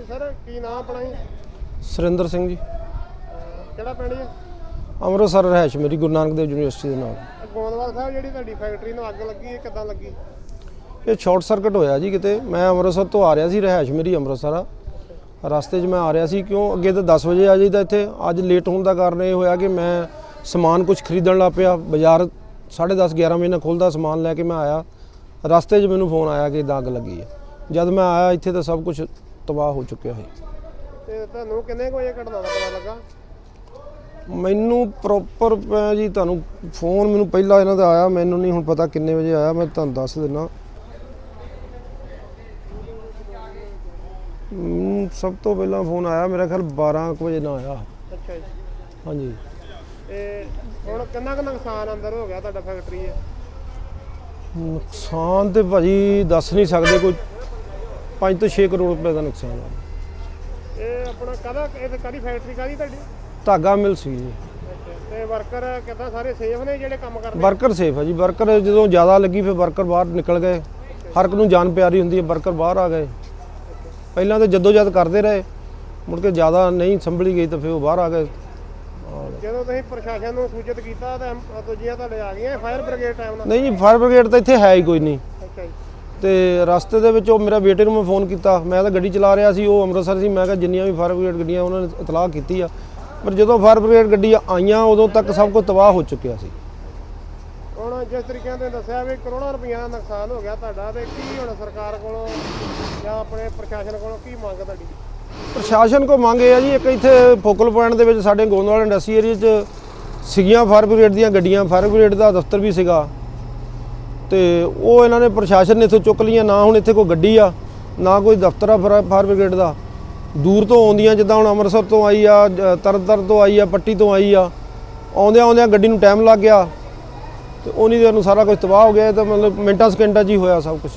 ਹਾਂਜੀ ਸਰ ਕੀ ਨਾਮ ਆਪਣਾ ਜੀ? ਸੁਰਿੰਦਰ ਸਿੰਘ ਜੀ। ਕਿਹੜਾ ਪਿੰਡ ਜੀ? ਅੰਮ੍ਰਿਤਸਰ ਰਹਿਸ਼ ਮੇਰੀ ਗੁਰੂ ਨਾਨਕ ਦੇਵ ਯੂਨੀਵਰਸਿਟੀ ਦੇ ਨਾਲ। ਗੋਂਦਵਾਲ ਸਾਹਿਬ ਜਿਹੜੀ ਤੁਹਾਡੀ ਫੈਕਟਰੀ ਨੂੰ ਅੱਗ ਲੱਗੀ ਇਹ ਕਿੱਦਾਂ ਲੱਗੀ? ਇਹ ਸ਼ਾਰਟ ਸਰਕਟ ਹੋਇਆ ਜੀ ਕਿਤੇ। ਮੈਂ ਅੰਮ੍ਰਿਤਸਰ ਤੋਂ ਆ ਰਿਹਾ ਸੀ ਰਹਿਸ਼ ਮੇਰੀ ਅੰਮ੍ਰਿਤਸਰ ਆ। ਰਸਤੇ 'ਚ ਮੈਂ ਆ ਰਿਹਾ ਸੀ ਕਿਉਂ? ਅੱਗੇ ਤਾਂ 10 ਵਜੇ ਆ ਜਾਈਦਾ ਇੱਥੇ। ਅੱਜ ਲੇਟ ਹੋਣ ਦਾ ਕਾਰਨ ਇਹ ਹੋਇਆ ਕਿ ਮੈਂ ਸਮਾਨ ਕੁਝ ਖਰੀਦਣ ਲੱਗ ਪਿਆ। ਬਾਜ਼ਾਰ 10:30 11 ਵਜੇ ਨਾਲ ਖੁੱਲਦਾ ਸਮਾਨ ਲੈ ਕੇ ਮੈਂ ਆਇਆ। ਰਸਤੇ 'ਚ ਮੈਨੂੰ ਫੋਨ ਆਇਆ ਕਿ ਦਾਗ ਲੱਗੀ ਹੈ। ਜਦ ਮੈਂ ਆਇਆ ਇੱਥੇ ਤਾਂ ਸਭ ਕੁਝ ਤਬਾਹ ਹੋ ਚੁੱਕਿਆ ਹੈ ਤੇ ਤੁਹਾਨੂੰ ਕਿੰਨੇ ਕੁ ਵਜੇ ਘਟਨਾ ਦਾ ਪਤਾ ਲੱਗਾ? ਮੈਨੂੰ ਪ੍ਰੋਪਰ ਜੀ ਤੁਹਾਨੂੰ ਫੋਨ ਮੈਨੂੰ ਪਹਿਲਾਂ ਇਹਨਾਂ ਦਾ ਆਇਆ ਮੈਨੂੰ ਨਹੀਂ ਹੁਣ ਪਤਾ ਕਿੰਨੇ ਵਜੇ ਆਇਆ ਮੈਂ ਤੁਹਾਨੂੰ ਦੱਸ ਦਿੰਦਾ ਮੈਨੂੰ ਸਭ ਤੋਂ ਪਹਿਲਾਂ ਫੋਨ ਆਇਆ ਮੇਰਾ ਖਿਆਲ 12 ਕੁ ਵਜੇ ਨਾ ਆਇਆ। ਅੱਛਾ ਜੀ। ਹਾਂਜੀ। ਤੇ ਹੁਣ ਕਿੰਨਾ ਕੁ ਨੁਕਸਾਨ ਅੰਦਰ ਹੋ ਗਿਆ ਤੁਹਾਡਾ ਫੈਕਟਰੀ 'ਚ? ਨੁਕਸਾਨ ਤੇ ਭਾਜੀ ਦੱਸ ਨਹੀਂ ਸਕਦੇ ਕੋਈ। 5 ਤੋਂ 6 ਕਰੋੜ ਰੁਪਏ ਦਾ ਨੁਕਸਾਨ ਆ ਇਹ ਆਪਣਾ ਕਾਹਦਾ ਇਹ ਕਾਹਦੀ ਫੈਕਟਰੀ ਕਾਹਦੀ ਤੁਹਾਡੀ? ਧਾਗਾ ਮਿਲ ਸੀ ਜੀ। ਤੇ ਵਰਕਰ ਕਿੱਦਾਂ ਸਾਰੇ ਸੇਫ ਨੇ ਜਿਹੜੇ ਕੰਮ ਕਰਦੇ? ਵਰਕਰ ਸੇਫ ਹੈ ਜੀ। ਵਰਕਰ ਜਦੋਂ ਜ਼ਿਆਦਾ ਲੱਗੀ ਫਿਰ ਵਰਕਰ ਬਾਹਰ ਨਿਕਲ ਗਏ। ਹਰ ਇੱਕ ਨੂੰ ਜਾਨ ਪਿਆਰੀ ਹੁੰਦੀ ਹੈ ਵਰਕਰ ਬਾਹਰ ਆ ਗਏ। ਪਹਿਲਾਂ ਤਾਂ ਜੱਦੋ ਜਦ ਕਰਦੇ ਰਹੇ। ਮੁੜ ਕੇ ਜ਼ਿਆਦਾ ਨਹੀਂ ਸੰਭਲੀ ਗਈ ਤਾਂ ਫਿਰ ਉਹ ਬਾਹਰ ਆ ਗਏ। ਜਦੋਂ ਤੁਸੀਂ ਪ੍ਰਸ਼ਾਸਨ ਨੂੰ ਸੂਚਿਤ ਕੀਤਾ ਤਾਂ ਦੂਜੀਆਂ ਤੁਹਾਡੇ ਆ ਗਈਆਂ ਫਾਇਰ ਬ੍ਰਿਗੇਡ ਟਾਈਮ ਨਾਲ? ਨਹੀਂ ਜੀ ਫਾਇਰ ਬ੍ਰਿਗੇਡ ਤਾਂ ਇੱਥੇ ਹੈ ਹੀ ਕੋਈ ਨਹੀਂ। ਅੱਛਾ ਜੀ। ਤੇ ਰਸਤੇ ਦੇ ਵਿੱਚ ਉਹ ਮੇਰਾ ਬੇਟੇ ਨੂੰ ਮੈਂ ਫੋਨ ਕੀਤਾ। ਮੈਂ ਤਾਂ ਗੱਡੀ ਚਲਾ ਰਿਹਾ ਸੀ ਉਹ ਅੰਮ੍ਰਿਤਸਰ ਸੀ। ਮੈਂ ਕਿਹਾ ਜਿੰਨੀਆਂ ਵੀ ਫਾਇਰ ਬ੍ਰਿਗੇਡ ਗੱਡੀਆਂ ਉਹਨਾਂ ਨੇ ਇਤਲਾਹ ਕੀਤੀ ਆ। ਪਰ ਜਦੋਂ ਫਾਇਰ ਬ੍ਰਿਗੇਡ ਗੱਡੀਆਂ ਆਈਆਂ ਉਦੋਂ ਤੱਕ ਸਭ ਕੁਝ ਤਬਾਹ ਹੋ ਚੁੱਕਿਆ ਸੀ। ਹੁਣ ਜਿਸ ਤਰੀਕੇ ਨਾਲ ਦੱਸਿਆ ਵੀ ਕਰੋੜਾਂ ਰੁਪਈਆ ਦਾ ਨੁਕਸਾਨ ਹੋ ਗਿਆ ਤੁਹਾਡਾ ਤੇ ਕੀ ਹੁਣ ਸਰਕਾਰ ਕੋਲੋਂ ਜਾਂ ਆਪਣੇ ਪ੍ਰਸ਼ਾਸਨ ਕੋਲੋਂ ਕੀ ਮੰਗ ਤੁਹਾਡੀ? ਪ੍ਰਸ਼ਾਸਨ ਕੋ ਮੰਗ ਇਹ ਆ ਜੀ ਇੱਕ ਇੱਥੇ ਫੋਕਲ ਪੁਆਇੰਟ ਦੇ ਵਿੱਚ ਸਾਡੇ ਗੋਂਦਵਾਲ ਇੰਡਸਟਰੀ ਏਰੀਆ 'ਚ ਸੀਗੀਆਂ ਫਾਇਰ ਬ੍ਰਿਗੇਡ ਦੀਆਂ ਗੱਡੀਆਂ। ਫਾਇਰ ਬ੍ਰਿਗੇਡ ਦਾ ਦਫ਼ਤਰ ਵੀ ਸੀਗਾ। ਤੇ ਉਹ ਇਹਨਾਂ ਨੇ ਪ੍ਰਸ਼ਾਸਨ ਨੇ ਇੱਥੋਂ ਚੁੱਕ ਲਈਆਂ, ਨਾ ਹੁਣ ਇੱਥੇ ਕੋਈ ਗੱਡੀ ਆ, ਨਾ ਕੋਈ ਦਫ਼ਤਰ ਆ ਫਾਇਰ ਫਾਇਰ ਬ੍ਰਿਗੇਡ ਦਾ। ਦੂਰ ਤੋਂ ਆਉਂਦੀਆਂ, ਜਿੱਦਾਂ ਹੁਣ ਅੰਮ੍ਰਿਤਸਰ ਤੋਂ ਆਈ ਆ, ਜ- ਤਰਨਤਾਰਨ ਤੋਂ ਆਈ ਆ, ਪੱਟੀ ਤੋਂ ਆਈ ਆ ਆਉਂਦਿਆਂ ਆਉਂਦਿਆਂ ਗੱਡੀ ਨੂੰ ਟਾਈਮ ਲੱਗ ਗਿਆ ਤੇ ਉਨੀ ਦੇਰ ਨੂੰ ਸਾਰਾ ਕੁਝ ਤਬਾਹ ਹੋ ਗਿਆ ਤਾਂ ਮਤਲਬ ਮਿੰਟਾਂ, ਸਕਿੰਟਾਂ 'ਚ ਹੀ ਹੋਇਆ ਸਭ ਕੁਝ